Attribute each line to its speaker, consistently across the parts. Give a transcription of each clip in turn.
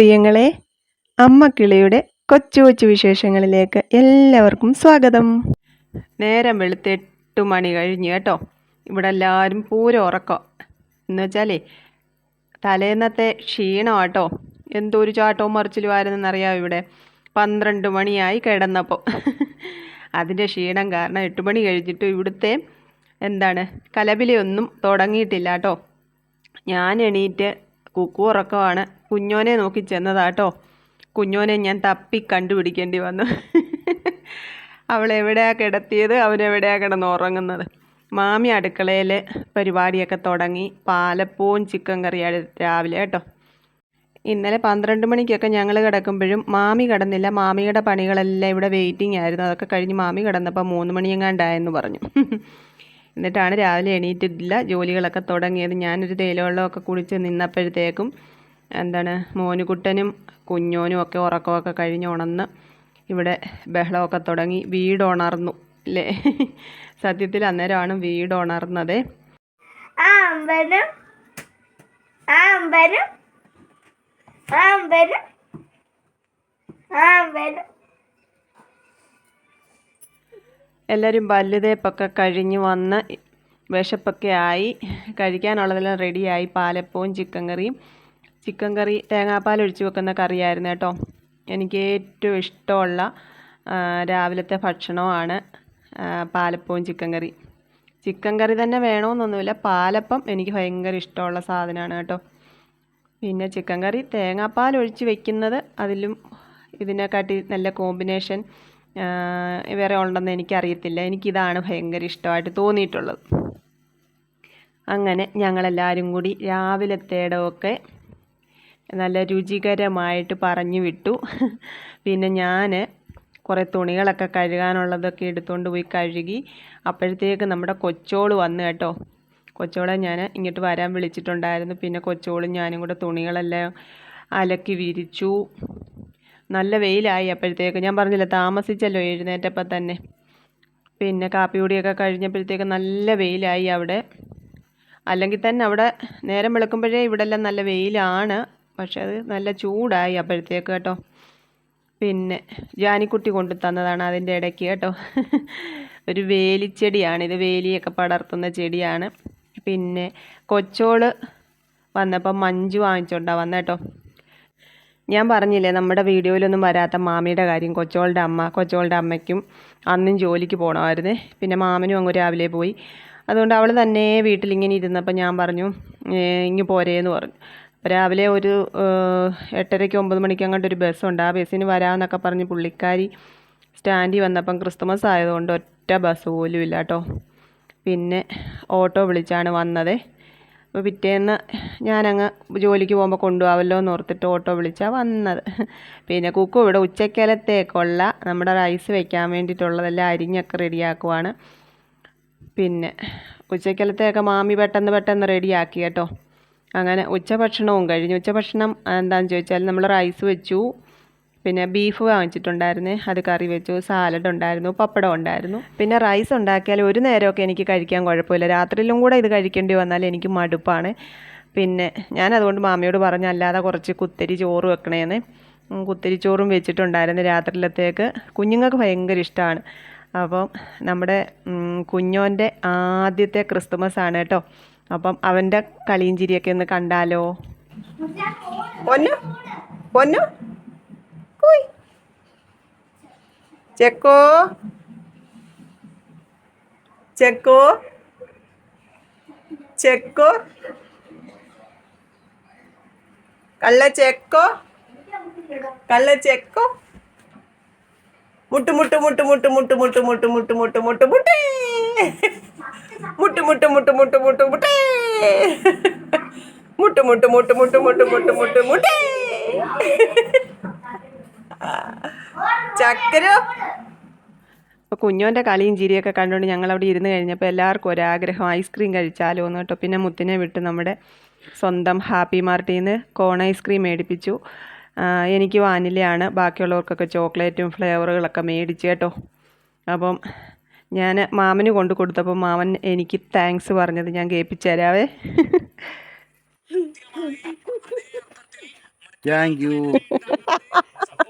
Speaker 1: പ്രിയങ്ങളെ അമ്മ കിളിയുടെ കൊച്ചു കൊച്ചു വിശേഷങ്ങളിലേക്ക് എല്ലാവർക്കും സ്വാഗതം. നേരം വെളുത്ത് എട്ട് മണി കഴിഞ്ഞ് കേട്ടോ. ഇവിടെ എല്ലാവരും പൂരം ഉറക്കം. എന്നുവെച്ചാലേ തലേന്നത്തെ ക്ഷീണം കേട്ടോ. ഒരു ചാട്ടവും മറിച്ചിലുമായിരുന്നെന്നറിയാം ഇവിടെ? പന്ത്രണ്ട് മണിയായി കിടന്നപ്പോൾ അതിന്റെ ക്ഷീണം കാരണം എട്ട് മണി കഴിഞ്ഞിട്ട് ഇവിടുത്തെ എന്താണ് കലപിലയൊന്നും തുടങ്ങിയിട്ടില്ല കേട്ടോ. ഞാൻ എണീറ്റ് കുക്കു ഉറക്കമാണ് കുഞ്ഞോനെ നോക്കി ചെന്നതാട്ടോ. കുഞ്ഞോനെ ഞാൻ തപ്പി കണ്ടുപിടിക്കേണ്ടി വന്നു. അവൾ എവിടെയാ കിടത്തിയത്? അവനെവിടെയാ കിടന്ന് ഉറങ്ങുന്നത്? മാമി അടുക്കളയിൽ പരിപാടിയൊക്കെ തുടങ്ങി. പാലപ്പവും ചിക്കൻ കറിയാണ് രാവിലെ കേട്ടോ. ഇന്നലെ പന്ത്രണ്ട് മണിക്കൊക്കെ ഞങ്ങൾ കിടക്കുമ്പോഴും മാമി കിടന്നില്ല. മാമിയുടെ പണികളെല്ലാം ഇവിടെ വെയിറ്റിംഗ് ആയിരുന്നു. അതൊക്കെ കഴിഞ്ഞ് മാമി കിടന്നപ്പോൾ മൂന്ന് മണിയെങ്ങാണ്ടായെന്ന് പറഞ്ഞു. എന്നിട്ടാണ് രാവിലെ എണീറ്റിട്ടില്ല. ജോലികളൊക്കെ തുടങ്ങിയത്. ഞാനൊരു തേയിലവെള്ളമൊക്കെ കുടിച്ച് നിന്നപ്പോഴത്തേക്കും എന്താണ് മോനുകുട്ടനും കുഞ്ഞോനും ഒക്കെ ഉറക്കമൊക്കെ കഴിഞ്ഞ് ഉണർന്ന് ഇവിടെ ബഹളമൊക്കെ തുടങ്ങി. വീട് ഉണർന്നു അല്ലേ സത്യത്തിൽ അന്നേരമാണ് വീട് ഉണർന്നത്.
Speaker 2: ആ ആ ആ
Speaker 1: എല്ലാവരും പല്ലുതേപ്പൊക്കെ കഴിഞ്ഞ് വന്ന് വിശപ്പൊക്കെ ആയി. കഴിക്കാനുള്ളതെല്ലാം റെഡിയായി. പാലപ്പവും ചിക്കൻ കറിയും. ചിക്കൻ കറി തേങ്ങാപ്പാൽ ഒഴിച്ച് വെക്കുന്ന കറിയായിരുന്നു കേട്ടോ. എനിക്ക് ഏറ്റവും ഇഷ്ടമുള്ള രാവിലത്തെ ഭക്ഷണമാണ് പാലപ്പവും ചിക്കൻ കറി. ചിക്കൻ കറി തന്നെ വേണമെന്നൊന്നുമില്ല പാലപ്പം എനിക്ക് ഭയങ്കര ഇഷ്ടമുള്ള സാധനമാണ് കേട്ടോ. പിന്നെ ചിക്കൻ കറി തേങ്ങാപ്പാൽ ഒഴിച്ച് വെക്കുന്നത് അതിലും ഇതിനെക്കാട്ടി നല്ല കോമ്പിനേഷൻ വേറെ ഉണ്ടെന്ന് എനിക്കറിയത്തില്ല. എനിക്കിതാണ് ഭയങ്കര ഇഷ്ടമായിട്ട് തോന്നിയിട്ടുള്ളത്. അങ്ങനെ ഞങ്ങളെല്ലാവരും കൂടി രാവിലത്തേടമൊക്കെ നല്ല രുചികരമായിട്ട് പറഞ്ഞു വിട്ടു. പിന്നെ ഞാൻ കുറേ തുണികളൊക്കെ കഴുകാനുള്ളതൊക്കെ എടുത്തുകൊണ്ട് പോയി കഴുകി. അപ്പോഴത്തേക്ക് നമ്മുടെ കൊച്ചോൾ വന്നു കേട്ടോ. കൊച്ചോളെ ഞാൻ ഇങ്ങോട്ട് വരാൻ വിളിച്ചിട്ടുണ്ടായിരുന്നു. പിന്നെ കൊച്ചോളും ഞാനും കൂടെ തുണികളെല്ലാം അലക്കി വിരിച്ചു. നല്ല വെയിലായി അപ്പോഴത്തേക്ക്. ഞാൻ പറഞ്ഞില്ല താമസിച്ചല്ലോ എഴുന്നേറ്റപ്പം തന്നെ. പിന്നെ കാപ്പി കൂടിയൊക്കെ കഴിഞ്ഞപ്പോഴത്തേക്ക് നല്ല വെയിലായി അവിടെ. അല്ലെങ്കിൽ തന്നെ അവിടെ നേരം വെളുക്കുമ്പോഴേ ഇവിടെ എല്ലാം നല്ല വെയിലാണ്. പക്ഷെ അത് നല്ല ചൂടായി അപ്പോഴത്തേക്ക് കേട്ടോ. പിന്നെ ജാനിക്കുട്ടി കൊണ്ടു തന്നതാണ് അതിന്റെ ഇടയ്ക്ക് കേട്ടോ. ഒരു വേലിച്ചെടിയാണ് ഇത്. വേലിയൊക്കെ പടർത്തുന്ന ചെടിയാണ്. പിന്നെ കൊച്ചോൾ വന്നപ്പോൾ മഞ്ജു വാങ്ങിച്ചോണ്ടാ വന്ന കേട്ടോ. ഞാൻ പറഞ്ഞില്ലേ നമ്മുടെ വീഡിയോയിലൊന്നും വരാത്ത മാമിയുടെ കാര്യം കൊച്ചോളുടെ അമ്മ കൊച്ചോളുടെ അമ്മയ്ക്കും അന്നും ജോലിക്ക് പോകണമായിരുന്നേ പിന്നെ മാമനും അങ്ങ് രാവിലെ പോയി. അതുകൊണ്ട് അവൾ തന്നെ വീട്ടിലിങ്ങനെ ഇരുന്നപ്പോൾ ഞാൻ പറഞ്ഞു "ഏ, ഇങ്ങ് പോരേന്ന് പറഞ്ഞു. രാവിലെ ഒരു എട്ടരയ്ക്ക് ഒമ്പത് മണിക്ക് അങ്ങോട്ട് ഒരു ബസ്സുണ്ട്. ആ ബസ്സിന് വരാമെന്നൊക്കെ പറഞ്ഞ് പുള്ളിക്കാരി സ്റ്റാൻഡിൽ വന്നപ്പം ക്രിസ്തുമസ് ആയതുകൊണ്ട് ഒറ്റ ബസ് പോലും ഇല്ല കേട്ടോ. പിന്നെ ഓട്ടോ വിളിച്ചാണ് വന്നത്. അപ്പോൾ പിറ്റേന്ന് ഞാനങ്ങ് ജോലിക്ക് പോകുമ്പോൾ കൊണ്ടുപോകാമല്ലോ എന്ന് ഓർത്തിട്ട് ഓട്ടോ വിളിച്ചാണ് വന്നത്. പിന്നെ കുക്കു ഇവിടെ ഉച്ചക്കലത്തേക്കുള്ള നമ്മുടെ റൈസ് വെക്കാൻ വേണ്ടിയിട്ടുള്ളതെല്ലാം അരിഞ്ഞൊക്കെ റെഡിയാക്കുവാണ്. പിന്നെ ഉച്ചക്കലത്തെയൊക്കെ മാമി പെട്ടെന്ന് പെട്ടെന്ന് റെഡിയാക്കി കേട്ടോ. അങ്ങനെ ഉച്ചഭക്ഷണവും കഴിഞ്ഞു. ഉച്ചഭക്ഷണം എന്താണെന്ന് ചോദിച്ചാൽ നമ്മൾ റൈസ് വെച്ചു. പിന്നെ ബീഫ് വാങ്ങിച്ചിട്ടുണ്ടായിരുന്നേ. അത് കറി വെച്ചു. സാലഡ് ഉണ്ടായിരുന്നു. പപ്പടം ഉണ്ടായിരുന്നു. പിന്നെ റൈസ് ഉണ്ടാക്കിയാൽ ഒരു നേരമൊക്കെ എനിക്ക് കഴിക്കാൻ കുഴപ്പമില്ല. രാത്രിയിലും കൂടെ ഇത് കഴിക്കേണ്ടി വന്നാൽ എനിക്ക് മടുപ്പാണ്. പിന്നെ ഞാൻ അതുകൊണ്ട് മാമിയോട് പറഞ്ഞു അല്ലാതെ കുറച്ച് കുത്തരി ചോറ് വെക്കണേന്ന്. കുത്തരി ചോറും വെച്ചിട്ടുണ്ടായിരുന്നു രാത്രിയിലത്തേക്ക്. കുഞ്ഞുങ്ങൾക്ക് ഭയങ്കര ഇഷ്ടമാണ്. അപ്പം നമ്മുടെ കുഞ്ഞോന്റെ ആദ്യത്തെ ക്രിസ്തുമസ് ആണ് കേട്ടോ. അപ്പം അവന്റെ കളിയും ചിരിയൊക്കെ ഒന്ന് കണ്ടാലോ? പൊന്നു? പൊന്നു? കുയ് ചെക്കോ ചെക്കോ ചെക്കോ കള്ള ചെക്കോ കള്ള ചെക്കോ മുട്ട് മുട്ട് മുട്ട് മുട്ട് മുട്ട് മുട്ട് മുട്ട് മുട്ട് മുട്ട് മുട്ട് മുട്ടേ മുട്ട് മുട്ട് മുട്ട് മുട്ട് മുട്ട് മുട്ടേ മുട്ട് മുട്ട് മുട്ട് മുട്ട് മുട്ട് മുട്ട് മുട്ട് മുട്ടേ ചക്കര? അപ്പോൾ കുഞ്ഞോന്റെ കളിയും ചിരിയൊക്കെ കണ്ടുകൊണ്ട് ഞങ്ങൾ അവിടെ ഇരുന്ന് കഴിഞ്ഞപ്പോൾ എല്ലാവർക്കും ഒരാഗ്രഹം ഐസ്ക്രീം കഴിച്ചാലോ എന്ന് കേട്ടോ. പിന്നെ മുത്തിനെ വിട്ട് നമ്മുടെ സ്വന്തം ഹാപ്പി മാർട്ടിൽ നിന്ന് കോൺ ഐസ്ക്രീം മേടിപ്പിച്ചു. എനിക്ക് വാനിലയാണ് ബാക്കിയുള്ളവർക്കൊക്കെ ചോക്ലേറ്റും ഫ്ലേവറുകളൊക്കെ മേടിച്ചു കേട്ടോ. അപ്പം ഞാൻ മാമന് കൊണ്ടു കൊടുത്തപ്പോൾ മാമൻ എനിക്ക് താങ്ക്സ് പറഞ്ഞത് ഞാൻ കേൾപ്പിച്ചു തരാവേ.
Speaker 3: താങ്ക് യു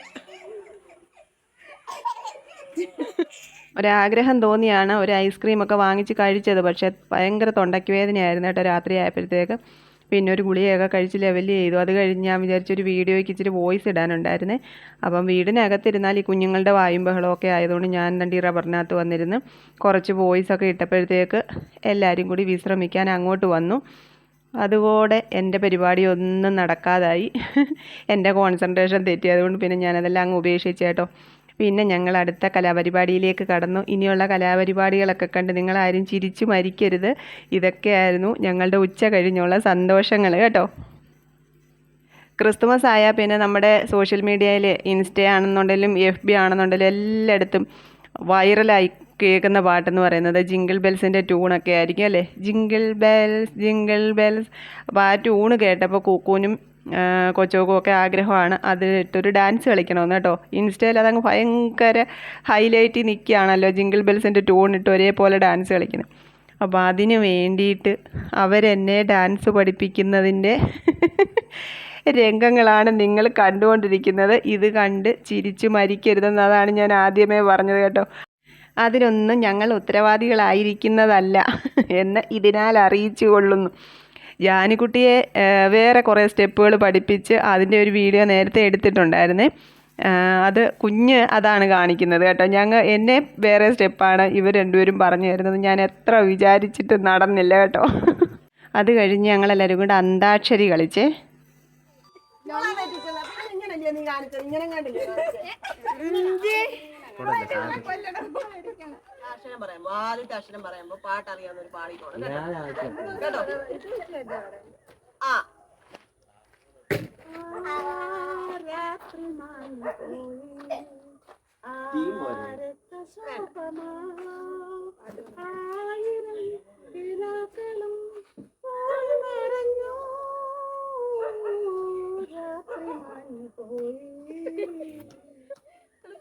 Speaker 1: ഒരാഗ്രഹം തോന്നിയാണ് ഒരു ഐസ്ക്രീമൊക്കെ വാങ്ങിച്ച് കഴിച്ചത്. പക്ഷേ ഭയങ്കര തൊണ്ടയ്ക്ക് വേദനയായിരുന്നു കേട്ടോ രാത്രി ആയപ്പോഴത്തേക്ക്. പിന്നെ ഒരു ഗുളികയൊക്കെ കഴിച്ച് ലെവൽ ചെയ്തു. അത് കഴിഞ്ഞ് ഞാൻ വിചാരിച്ചൊരു വീഡിയോയ്ക്ക് ഇച്ചിരി വോയിസ് ഇടാനുണ്ടായിരുന്നേ. അപ്പം വീടിനകത്തിരുന്നാൽ ഈ കുഞ്ഞുങ്ങളുടെ വായും ബഹളമൊക്കെ ആയതുകൊണ്ട് ഞാൻ രണ്ട് ഈ റബ്ബറിനകത്ത് വന്നിരുന്ന് കുറച്ച് വോയിസ് ഒക്കെ ഇട്ടപ്പോഴത്തേക്ക് എല്ലാവരും കൂടി വിശ്രമിക്കാൻ അങ്ങോട്ട് വന്നു. അതുകൂടെ എന്റെ പരിപാടി ഒന്നും നടക്കാതായി. എന്റെ കോൺസെൻട്രേഷൻ തെറ്റി. അതുകൊണ്ട് പിന്നെ ഞാനതെല്ലാം അങ്ങ് ഉപേക്ഷിച്ചു കേട്ടോ. പിന്നെ ഞങ്ങൾ അടുത്ത കലാപരിപാടിയിലേക്ക് കടന്നു. ഇനിയുള്ള കലാപരിപാടികളൊക്കെ കണ്ട് നിങ്ങളാരും ചിരിച്ചു മരിക്കരുത്. ഇതൊക്കെയായിരുന്നു ഞങ്ങളുടെ ഉച്ച കഴിഞ്ഞുള്ള സന്തോഷങ്ങൾ കേട്ടോ. ക്രിസ്തുമസ് ആയാൽ പിന്നെ നമ്മുടെ സോഷ്യൽ മീഡിയയിൽ ഇൻസ്റ്റ ആണെന്നുണ്ടെങ്കിലും എഫ് ബി ആണെന്നുണ്ടെങ്കിലും എല്ലായിടത്തും വൈറലായി കേൾക്കുന്ന പാട്ടെന്ന് പറയുന്നത് ജിങ്കിൾ ബെൽസിന്റെ ട്യൂണൊക്കെ ആയിരിക്കും അല്ലേ? Jingle bells jingle bells. അപ്പോൾ ആ ട്യൂണ് കേട്ടപ്പോൾ കൂക്കൂനും കൊച്ചോക്കും ഒക്കെ ആഗ്രഹമാണ്. അത് ഇട്ടൊരു ഡാൻസ് കളിക്കണമെന്ന് കേട്ടോ. ഇൻസ്റ്റയിൽ അതങ്ങ് ഭയങ്കര ഹൈലൈറ്റ് നിൽക്കുകയാണല്ലോ ജിങ്കിൾ ബെൽസിന്റെ ട്യൂൺ ഇട്ട് ഒരേപോലെ ഡാൻസ് കളിക്കുന്നത് അപ്പോൾ അതിന് വേണ്ടിയിട്ട് അവരെന്നെ ഡാൻസ് പഠിപ്പിക്കുന്നതിന്റെ രംഗങ്ങളാണ് നിങ്ങൾ കണ്ടുകൊണ്ടിരിക്കുന്നത്. ഇത് കണ്ട് ചിരിച്ചു മരിക്കരുതെന്ന് അതാണ് ഞാൻ ആദ്യമേ പറഞ്ഞത് കേട്ടോ. അതിനൊന്നും ഞങ്ങൾ ഉത്തരവാദികളായിരിക്കുന്നതല്ല എന്ന് ഇതിനാൽ അറിയിച്ചു കൊള്ളുന്നു ജാനിക്കുട്ടിയെ വേറെ കുറേ സ്റ്റെപ്പുകൾ പഠിപ്പിച്ച് അതിന്റെ ഒരു വീഡിയോ നേരത്തെ എടുത്തിട്ടുണ്ടായിരുന്നേ. അത് കുഞ്ഞ് അതാണ് കാണിക്കുന്നത് കേട്ടോ. ഞങ്ങൾ എന്നെ വേറെ സ്റ്റെപ്പാണ് ഇവർ രണ്ടുപേരും പറഞ്ഞു തരുന്നത്. ഞാൻ എത്ര വിചാരിച്ചിട്ട് നടന്നില്ല കേട്ടോ. അത് കഴിഞ്ഞ് ഞങ്ങളെല്ലാവരും കൂടെ അന്താക്ഷരി കളിച്ചേ.
Speaker 4: അക്ഷരം പറയുമ്പോ ആദ്യത്തെ അക്ഷരം പറയുമ്പോ പാട്ടറിയാവുന്ന ഒരു പാടിക്കോണം കേട്ടോ? കേട്ടോ? ആ.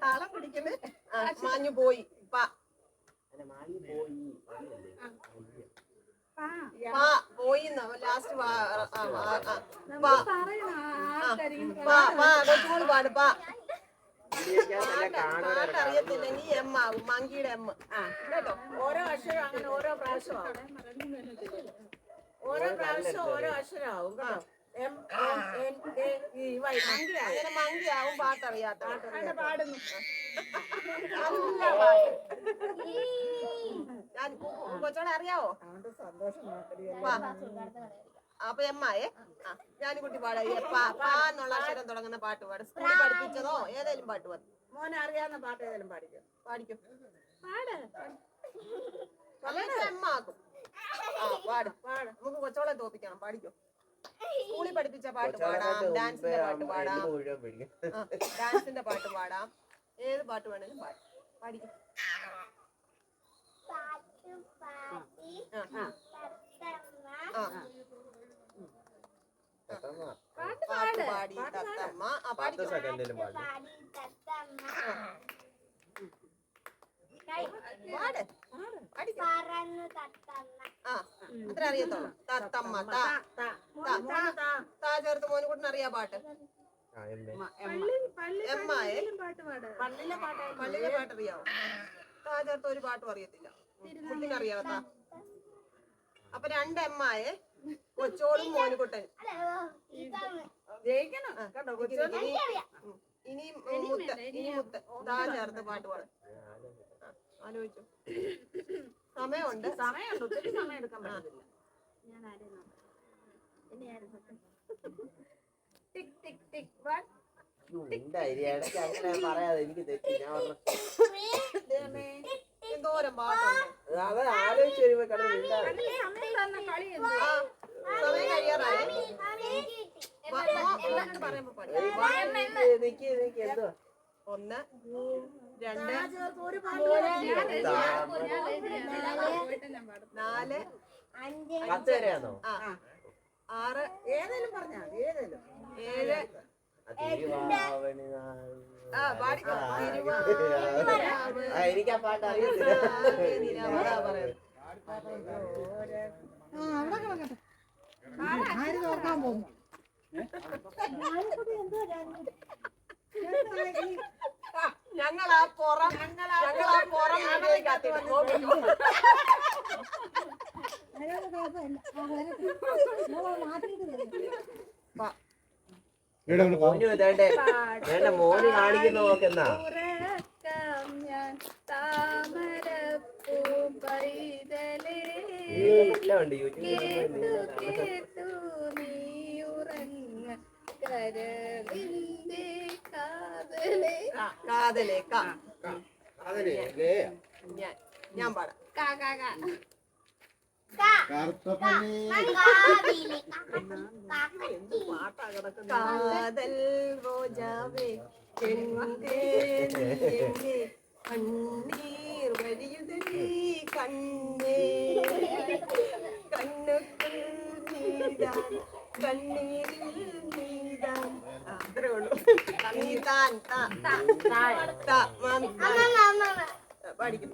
Speaker 4: താളം പിടിക്കണേ ആ, മാഞ്ഞു പോയി. പ പാ പോയി ലാസ്റ്റ് കൊച്ചുമോൾ പാട് പാ പാട്ട് അറിയത്തില്ലെങ്കിൽ എം ആകും മങ്കിയുടെ എം കേട്ടോ ഓരോ അക്ഷരം അങ്ങനെ ഓരോ പ്രാവശ്യമാവും ഓരോ പ്രാവശ്യം ഓരോ അക്ഷരമാവും കേട്ടോ M M N K E Y. Monkey അങ്ങനെ മങ്കി ആവും പാട്ടറിയാത്ത പാടുന്നു. നല്ല പാട്ട്. ഞാൻ കൊച്ചോടെ അറിയാവോ. അപ്പൊ എമ്മായേ ഞാൻ കുട്ടി പാടാ. പാ എന്നുള്ള അക്ഷരം തുടങ്ങുന്ന പാട്ട് പാട്. സ്കൂളിൽ പഠിപ്പിച്ചതോ? ഏതേലും പാട്ട് പാട്. മോനെ അറിയാവുന്ന പാട്ട് ഏതെങ്കിലും പാടിക്കോ? പാടിക്കോ. പാട്. എമ്മാക്കും ആ പാട്. പാട്. നമുക്ക് കൊച്ചോളെ തോപ്പിക്കണം. പാടിക്കോ? സ്കൂളിൽ പഠിപ്പിച്ച പാട്ട് പാടാം ഡാൻസിന്റെ പാട്ട് പാടാം. ഡാൻസിന്റെ പാട്ട് പാടാം. ഏത് പാട്ട് വേണേലും പാടാം. പാടിക്കും. പാട്ട് പാടി. തത്തമ്മ. ആ പാടിക്കോ. ആ അത്ര അറിയത്തുള്ളൂ. തത്തമ്മ താ താ. താ ചേർത്ത് മോനുകുട്ടിന് അറിയാ പാട്ട്. എമ്മായെ പള്ളിയിലെ പാട്ട് പള്ളിയിലെ പാട്ട് അറിയാവോ? താ ചേർത്ത് ഒരു പാട്ടും അറിയത്തില്ല. കുട്ടിന് അറിയാവോ താ? അപ്പൊ രണ്ട് എമ്മായെ കൊച്ചോളും മോനുകുട്ടൻ ജയിക്കണം. കേട്ടോ കൊച്ചോളും ഇനി മുത്ത ഇനി മുത്ത. താ ചേർത്ത് പാട്ട് പാടും. ആലോചിച്ചു. സമയമുണ്ട്. സമയമുണ്ട്. ഒത്തിരി സമയം എടുക്കാൻ പറ്റില്ല ടിക് ടിക് ടിക്. വൺ.
Speaker 3: അങ്ങനെ പറയാതെ എനിക്ക് തെറ്റി. ഞാൻ
Speaker 4: എന്തോരം പാട്ടുണ്ട്.
Speaker 3: അത് ആലോചിച്ച് വരുമ്പോ കിടന്ന് മിണ്ടാതെ.
Speaker 4: ആ, സമയം കഴിയാറായി?
Speaker 3: നിക്ക്, നിക്ക്, നിക്ക്,
Speaker 4: ഒന്ന്. രണ്ട്. നാല്.
Speaker 3: പത്ത് വരെയാണോ?
Speaker 4: ആ. ആറ്. ഏതേലും പറഞ്ഞാ ഏതേലും. ഏഴ്.
Speaker 3: എനിക്ക് ആ പാട്ട് അറിയത്തില്ല.
Speaker 4: തിരുവാതിര പറയുന്നത്. ആ, പുറം ഞങ്ങൾ ആ പുറം.
Speaker 3: മോന് വേണ്ടേ? വേണ്ട മോന് കാണിക്കുന്ന നോക്കെന്നാ
Speaker 2: കേട്ടു
Speaker 3: യൂട്യൂബിൽ.
Speaker 2: കേട്ടു നീ ഉറങ്ങ കരളിന്റെ കാതലേ.
Speaker 4: കാതലേ കാ.
Speaker 3: അതിലേ
Speaker 4: ഞാൻ ഞാൻ പാടാം.
Speaker 2: കാ കാ കാ.
Speaker 4: കാതൽ റോജാവേ നീ കണ്ണീർ വരിയുതീ കണ്ണേ. കണ്ണുക്കൾ നീതാൻ കണ്ണീരിൽ നീതാൻ അത്രേ ഉള്ളൂ. നീതാൻ താ. താ. മാമി പഠിക്കും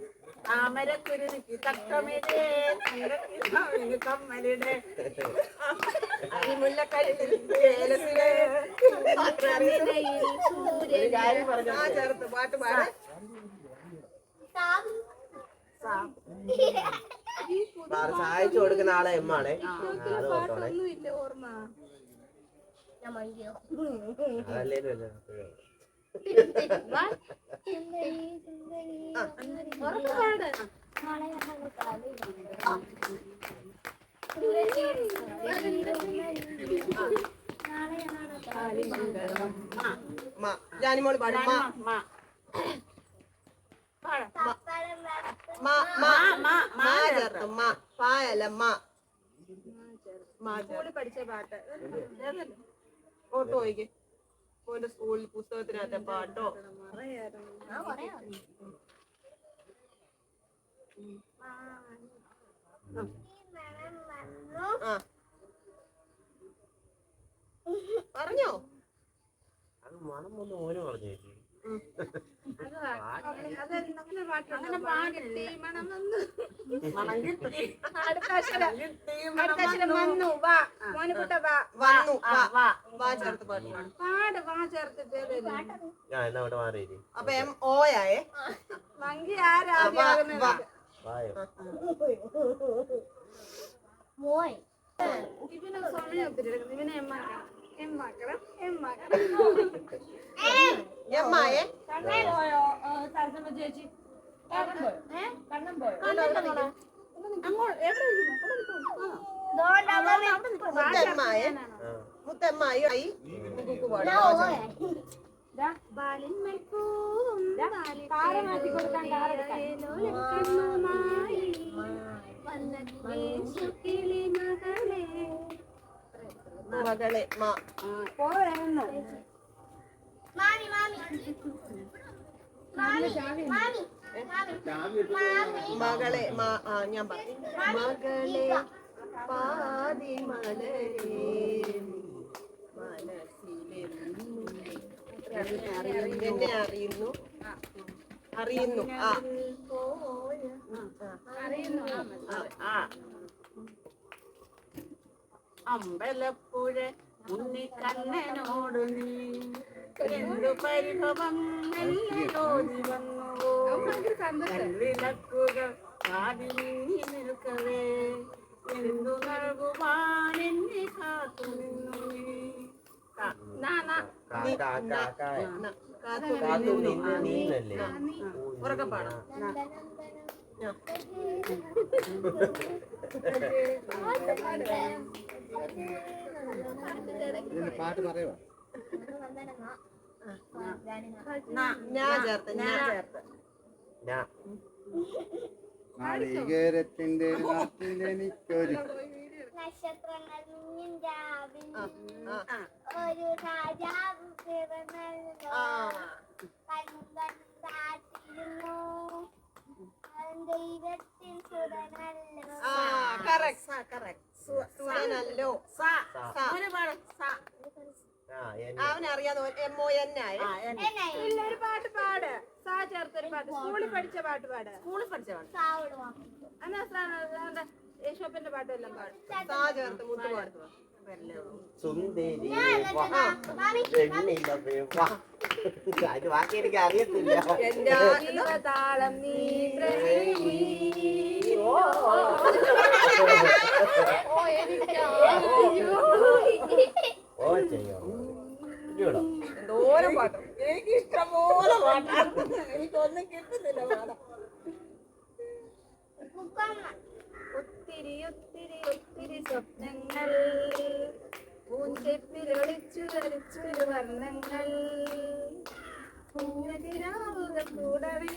Speaker 4: താമരക്കുരുക്ക് തക്കമിടേ തങ്കത്തിന് കമ്മലിടെ. ആ ചേർത്ത് പാട്ട് പാട്.
Speaker 3: സഹായിച്ചു കൊടുക്കുന്ന ആളെ എമ്മാണേ
Speaker 4: ജാനിമോൾ പാടും മാ മാ മാ മാ മാ ചേർത്ത്. മാ പായല്ല മാ. മാ സ്കൂളിൽ പഠിച്ച പാട്ട്. ഓർത്ത് പോയിക്ക് ഓന്റെ സ്കൂളിൽ പുസ്തകത്തിനകത്തെ പാട്ടോ? ആ പറഞ്ഞോ?
Speaker 3: അത് മണം ഒന്ന് ഓരോ പറഞ്ഞു
Speaker 4: അപ്പൊ എം ഓയായേ
Speaker 2: വങ്കി
Speaker 4: ആ, വാ, വാ.
Speaker 2: ആരാ
Speaker 3: വായോ
Speaker 2: ഇവന് സമയം ഒത്തിരി എടുക്കുന്നു. ഇവനെ എമ്മാക്കണം എമ്മാക്കണം എമ്മാക്കണം
Speaker 4: എമ്മായേ
Speaker 2: പോയോ സരസമ്മ ചേച്ചി കണ്ണം പോയോ?
Speaker 4: മുത്തമ്മായേ.
Speaker 3: ആ.
Speaker 4: മുത്തമ്മായി ആയി കുക്കു പാടും മകളെ. മാ. മകളെ ഞാൻ പറയും. മകളെ പാതി മലരെ എന്നെ അറിയുന്നു. അറിയുന്നു. ആ. അറിയുന്നു
Speaker 5: അമ്പലപ്പുഴ ഉണ്ണിക്കണ്ണനോട് നീ എന്തു പരിഭവം എല്ലോതി വന്നുവോ? വിളക്കുകൾ കാതിങ്ങി നിൽക്കവേ. എന്തു നൽകുവാൻ എന്നെ കാത്തു നിന്നു നീ?
Speaker 4: കാത്തു നിന്നു.
Speaker 3: നീന്നല്ലേ
Speaker 4: ഉറക്കെ പാടാം. ആ. ഞാൻ ചേർത്ത് ഞാൻ ചേർത്ത്.
Speaker 6: നാളികേരത്തിന്റെ നാട്ടിലെനിക്കൊരു നക്ഷത്രങ്ങൾ. ഒരു രാജാവ് പിറന്നല്ലോ.
Speaker 4: അവനറിയാതെ എം ഒ എൻ
Speaker 2: ഇല്ല ഒരു പാട്ട് പാട്. സാ ചേർത്തൊരു പാട്ട്. സ്കൂളിൽ പഠിച്ച പാട്ട് പാട്.
Speaker 5: സ്കൂളിൽ പഠിച്ച
Speaker 6: പാട്ട്.
Speaker 2: എന്നാ ഷോപ്പിന്റെ യേശോപ്പന്റെ പാട്ടെല്ലാം പാടും.
Speaker 4: സാ ചേർത്ത് മുത്ത് പാടുക
Speaker 3: സുന്ദരി.
Speaker 6: എന്നിട്ട്
Speaker 3: വാ.
Speaker 6: നാ- മാമി
Speaker 3: പെണ്ണിലവേ വാ. അത് ബാക്കി എനിക്ക് അറിയത്തില്ല. ഓ. ചെയ്യോ.
Speaker 4: എന്തോരം പാട്ട്.
Speaker 5: എനിക്ക് ഇഷ്ടംപോലെ പാട്ടാണ്. എനിക്കൊന്നും കിട്ടുന്നില്ല
Speaker 6: മുക്കമ്മ.
Speaker 2: ഒത്തിരി ഒത്തിരി ഒത്തിരി സ്വപ്നങ്ങൾ. പൂഞ്ചെപ്പിൽ ഒളിച്ചു കളിച്ചൊരു വർണങ്ങൾ. കൂടവേ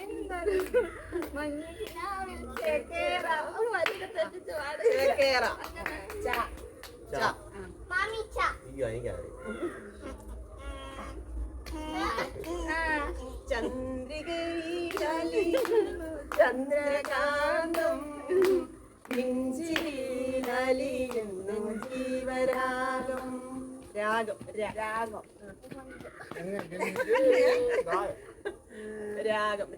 Speaker 2: മഞ്ഞിനാവിൽ ചേക്കേറാം ഒരു തെറ്റിച്ച്.
Speaker 6: മാമി ച.
Speaker 3: എനിക്കറിയാം
Speaker 4: ചന്ദ്രകാന്തം. നെഞ്ചിലലിയുന്നു ജീവരാഗം. രാഗം
Speaker 5: രാഗം.
Speaker 4: രാഗം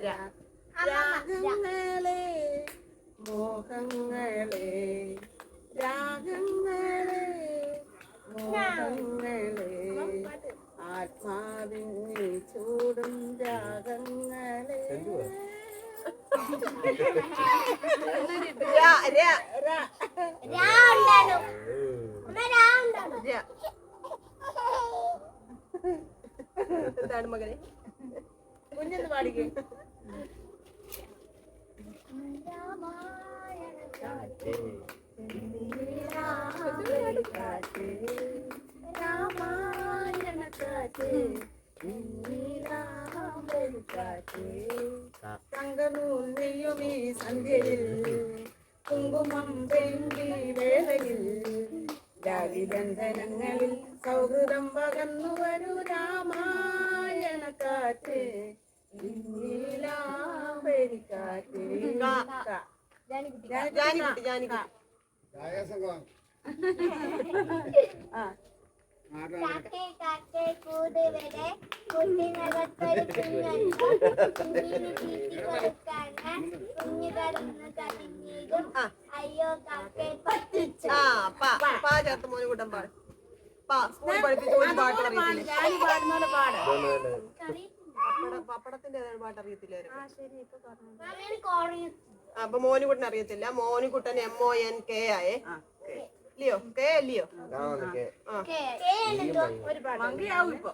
Speaker 5: മോഹങ്ങളെ മോഹങ്ങളെ. ആത്മാവിനെ ചൂടും രാഗങ്ങളെ.
Speaker 4: എന്താണ് മകനെ
Speaker 5: കുഞ്ഞൊന്ന് പാടിക്കേ
Speaker 3: ഏയ്. ആ.
Speaker 5: തങ്കനൂൽ നെയ്യുമീ സന്ധ്യയിൽ കുങ്കുമം പെങ്കി വേളയിൽ രാഗിബന്ധനങ്ങളിൽ സൗഹൃദം പകന്നു വരൂ രാമായണ കാറ്റ്
Speaker 4: കാ. ജാനിക്കുട്ടി ജാനിക്കുട്ടി
Speaker 6: കാക്കേ കാക്കേ കൂതുവരെ കുട്ടിനകത്തൊരു കുഞ്ഞുണ്ട് കുഞ്ഞിന് തീറ്റി കൊടുക്കാണ് കുഞ്ഞു കടന്ന് കടിഞ്ഞിടും അയ്യോ കാക്കേ പറ്റിച്ചു.
Speaker 4: ആ പാ പാ ചേർത്ത് മോനെ കൂട്ടം പാട്. പാ സ്കൂൾ പഠിപ്പിച്ച ഒരു പാട്ട് അറിയത്തില്ല?
Speaker 5: ജാനി പാടുന്ന പോലെ പാട്.
Speaker 3: ഇതൊന്നും വേണ്ട.
Speaker 4: പപ്പട- പപ്പടത്തിന്റെ ഏതാണ് പാട്ട് അറിയത്തില്ല അപ്പൊ മോനുകുട്ടൻ അറിയത്തില്ല. Monukuttan M O N K ആയേ ലിയോ? കെ ലിയോ?
Speaker 3: ആ,
Speaker 6: കേ. കേ എന്തോ
Speaker 2: പാട്ട്.
Speaker 5: മങ്കിയാവും ഇപ്പൊ.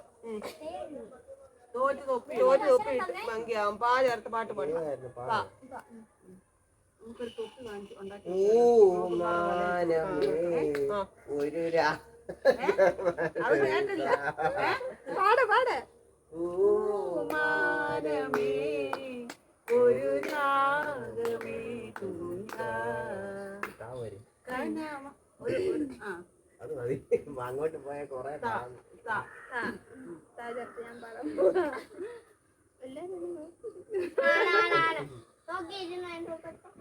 Speaker 5: തോറ്റ് തൊപ്പി.
Speaker 4: തോറ്റ് തൊപ്പി മങ്കിയാവും. പാ ചേർത്ത് പാട്ട് പാടും.
Speaker 3: ഒരു
Speaker 2: പാട് പാട്.
Speaker 3: ഓ
Speaker 5: മാനമേ ഒരു രാഗമേ
Speaker 3: താ വരും.
Speaker 5: കനമ
Speaker 3: അത് മതി. അങ്ങോട്ട് പോയ കൊറേ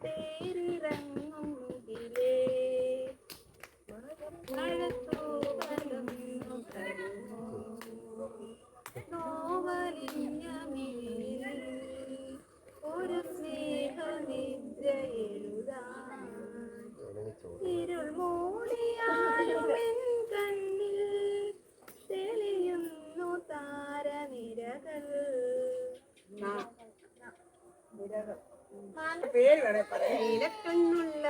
Speaker 2: തേരിറങ്ങും ഇതിലേ. നോവലിഞ്ഞ ഒരു സ്നേഹനിദ്ര എഴുതാൻ ഇരുൾ മൂടിയാലും എൻ കണ്ണിൽ തെളിയുന്നു താരനിരകൾ.
Speaker 4: നീലക്കണ്ണുള്ള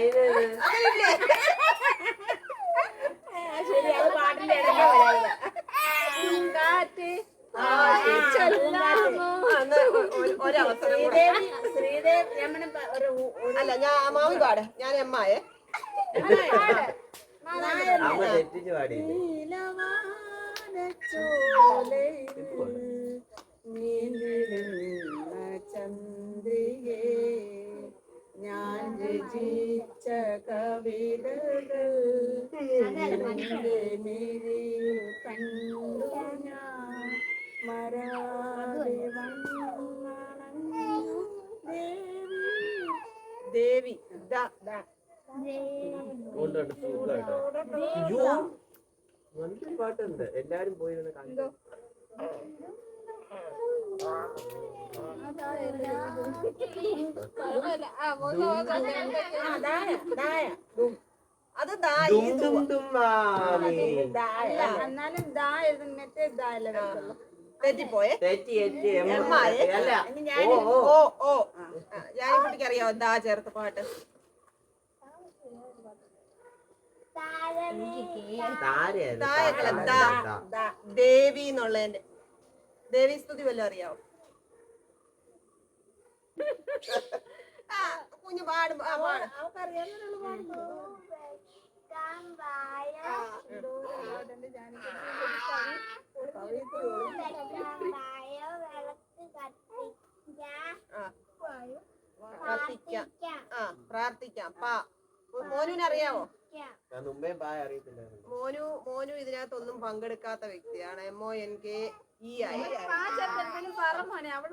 Speaker 3: ഇത്
Speaker 5: ശരി അത് പാട്ടിന്റെ ഇടയ്ക്ക് വരാതെ ശ്രീദേവി
Speaker 4: അല്ല ഞാൻ അമ്മാവി പാട്. ഞാൻ അമ്മായെ
Speaker 3: അമ്മ
Speaker 4: ഞാൻ
Speaker 3: രചിച്ച കവിതകൾ നല്ല പാട്ടുണ്ട് എല്ലാരും
Speaker 4: പോയിരുന്ന. ദും. അത്
Speaker 2: എന്നാലും ദാ എഴുതുന്നിട്ട് ഇതായല്ലേ വരുള്ളൂ
Speaker 4: തെറ്റിപ്പോയെ.
Speaker 3: അല്ല
Speaker 4: ഞാൻ ഞാനിക്കുട്ടിക്ക് അറിയാവോ ദാ ചേർത്ത് പാട്ട്
Speaker 3: താരയായിരുന്നു
Speaker 4: ദായകളെ
Speaker 3: താര,
Speaker 4: ദാ
Speaker 3: ദാ.
Speaker 4: ദാ ദേവി എന്നുള്ളതിന്റെ. ദേവി സ്തുതി വല്ലതും അറിയാവോ? ആ കുഞ്ഞു പാടും പ്രാർത്ഥിക്കാം. ആ പ്രാർത്ഥിക്കാം. പാ മോനുവിനെ അറിയാവോ
Speaker 3: ഞാൻ മുമ്പേ ബായ അറിയത്തില്ലായിരുന്നു
Speaker 4: മോനു മോനു ഇതിനകത്തൊന്നും പങ്കെടുക്കാത്ത വ്യക്തിയാണ് M O N K E ആയി
Speaker 2: ആ ചെറുക്കനും പറ മോനെ
Speaker 4: അവൾ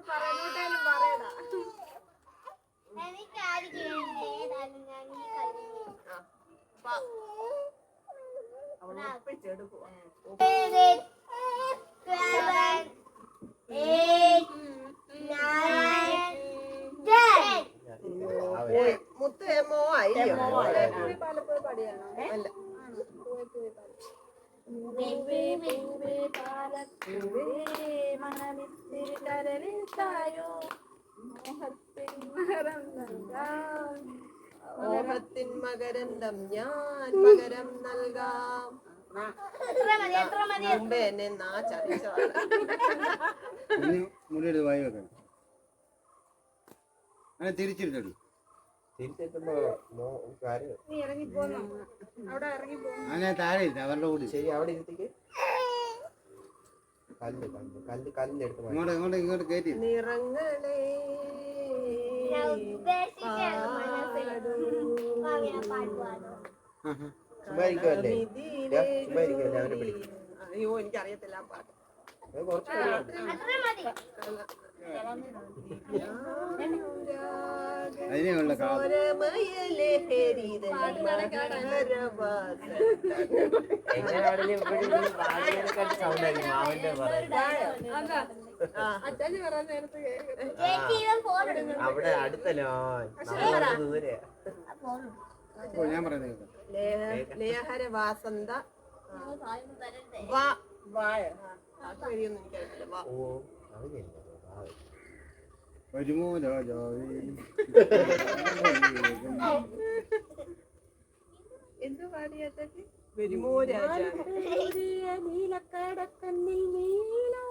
Speaker 4: മോഹത്തിൻ മകരന്തം ഞാൻ മകരം നൽകാം മുമ്പേ എന്നെ നാ ചതിച്ചതാണ്
Speaker 7: തിരിച്ചിട്ടു അങ്ങനെ താഴെ അവരുടെ കൂടി
Speaker 3: ശരി അവിടെ ഇരുത്തിക്ക്. കല്ല് കല്ല് കല്ല് കല്ലെടുത്ത്.
Speaker 7: ഇങ്ങോട്ട് ഇങ്ങോട്ട് കയറ്റി
Speaker 4: നിറങ്ങളെ
Speaker 3: പിടിക്കും.
Speaker 4: അയ്യോ എനിക്കറിയത്തില്ല പാട്ട്.
Speaker 3: കുറച്ച്
Speaker 7: അതിനെയുള്ള
Speaker 3: അവിടെ അടുത്തല്ലോ
Speaker 7: ഞാൻ പറയുന്നത്
Speaker 4: ലേഹര വാസന്ത വാ വായ. അത് വഴിയൊന്നും വാ.
Speaker 7: വരുമോ രാജാവേ
Speaker 2: എന്ത് പാടിയാ ചേച്ചി
Speaker 4: വരുമോ രാജാ
Speaker 2: നീലക്കടക്കണ്ണിൽ നീലോ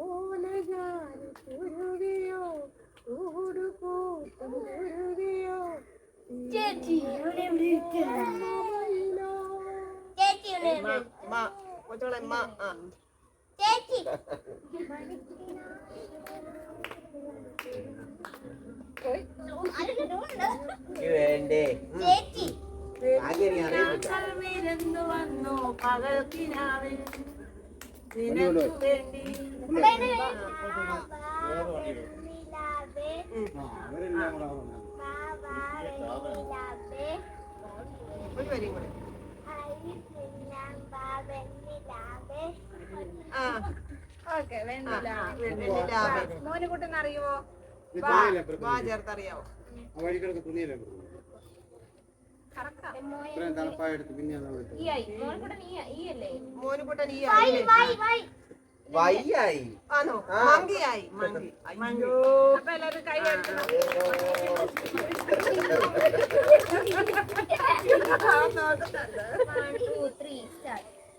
Speaker 2: ഓലജാല കുരുവിയോ കൂടു കൂട്ടും കുരുവിയോ
Speaker 6: ചേച്ചി ഇവിടെ ഇവിടെ ഇരിക്കുന്നു. ചേച്ചി ഇവിടെ
Speaker 4: മാ മാ കൊച്ചോളെ മാ ആ
Speaker 6: ചേച്ചി. അതിലുണ്ട്.
Speaker 3: എനിക്ക് വേണ്ടേ
Speaker 4: വിരുന്നു വന്നു
Speaker 7: കൂടെ അവിടെ വന്നു.
Speaker 6: ബാബാവേ
Speaker 4: ഒരു വരിയും കൂടെ.
Speaker 2: ഓക്കെ
Speaker 4: വെണ്ണിലാവേ
Speaker 2: മോനുകുട്ടൻ അറിയുമോ
Speaker 4: വാ? ചേർത്തറിയാവോ? മോനുകൂട്ടൻ ഈ
Speaker 6: വൈ
Speaker 4: ആയില്ലേ?
Speaker 6: Y Y.
Speaker 3: വയ്യായി
Speaker 4: ആണോ മങ്കിയായി മങ്കി. അയ്യോ.
Speaker 2: അപ്പൊ എല്ലാവരും കൈ എടുക്കണം.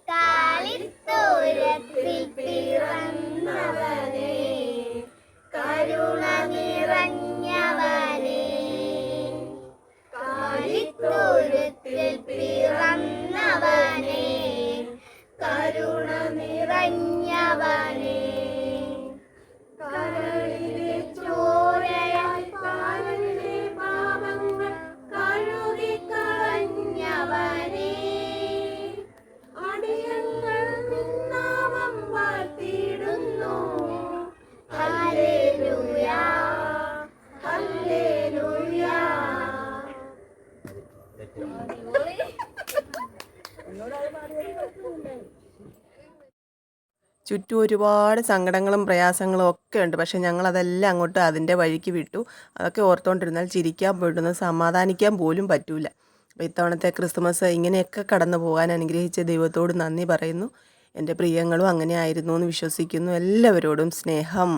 Speaker 6: കാലിത്തോരത്തിൽ പിറന്നവനെ കരുണ നിറഞ്ഞവനെ. കാലിത്തോരത്തിൽ പിറന്നവനെ കരുണ നിറഞ്ഞവനെ.
Speaker 1: ചുറ്റും ഒരുപാട് സങ്കടങ്ങളും പ്രയാസങ്ങളും ഒക്കെ ഉണ്ട്. പക്ഷേ ഞങ്ങളതെല്ലാം അങ്ങോട്ട് അതിന്റെ വഴിക്ക് വിട്ടു. അതൊക്കെ ഓർത്തുകൊണ്ടിരുന്നാൽ ചിരിക്കാൻ പോയിട്ടൊന്ന് സമാധാനിക്കാൻ പോലും പറ്റൂല. അപ്പോൾ ഇത്തവണത്തെ ക്രിസ്മസ് ഇങ്ങനെയൊക്കെ കടന്നു പോകാൻ അനുഗ്രഹിച്ച ദൈവത്തോട് നന്ദി പറയുന്നു. എന്റെ പ്രിയങ്ങളും അങ്ങനെ ആയിരുന്നു എന്ന് വിശ്വസിക്കുന്നു. എല്ലാവരോടും സ്നേഹം.